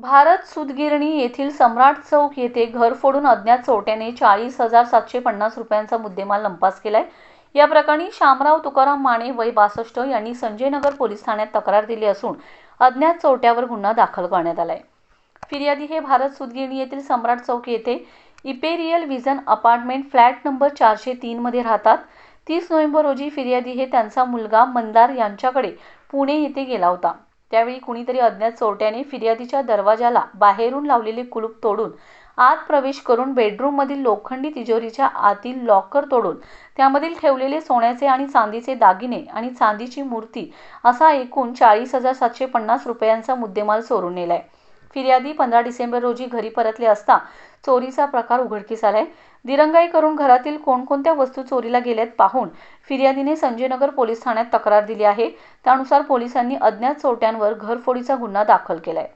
भारत सुतगिरणी येथील सम्राट चौक येथे घर फोडून अज्ञात चोरट्याने चाळीस हजार सातशे पन्नास रुपयांचा मुद्देमाल लंपास केलाय. या प्रकरणी शामराव तुकाराम माने वय बासष्ट यांनी संजयनगर पोलीस ठाण्यात तक्रार दिली असून अज्ञात चोरट्यावर गुन्हा दाखल करण्यात आलाय. फिर्यादी हे भारत सुतगिरणी येथील सम्राट चौक येथे Imperial Vision Apartment flat number चारशे तीनमध्ये राहतात. तीस नोव्हेंबर रोजी फिर्यादी हे त्यांचा मुलगा मंदार यांच्याकडे पुणे येथे गेला होता. त्यावेळी कुणीतरी अज्ञात चोरट्याने फिर्यादीच्या दरवाजाला बाहेरून लावलेले कुलूप तोडून आत प्रवेश करून बेडरूममधील लोखंडी तिजोरीच्या आतील लॉकर तोडून त्यामधील ठेवलेले सोन्याचे आणि चांदीचे दागिने आणि चांदीची मूर्ती असा एकूण चाळीस हजार सातशे पन्नास रुपयांचा मुद्देमाल चोरून नेलाय. फिर्यादी पंधरा डिसेंबर रोजी घरी परतले असता चोरीचा प्रकार उघडकीस आलाय. दिरंगाई करून घरातील कोणकोणत्या वस्तू चोरीला गेल्यात पाहून फिर्यादीने संजयनगर पोलीस ठाण्यात तक्रार दिली आहे. त्यानुसार पोलिसांनी अज्ञात चोरट्यांवर घरफोडीचा गुन्हा दाखल केलाय.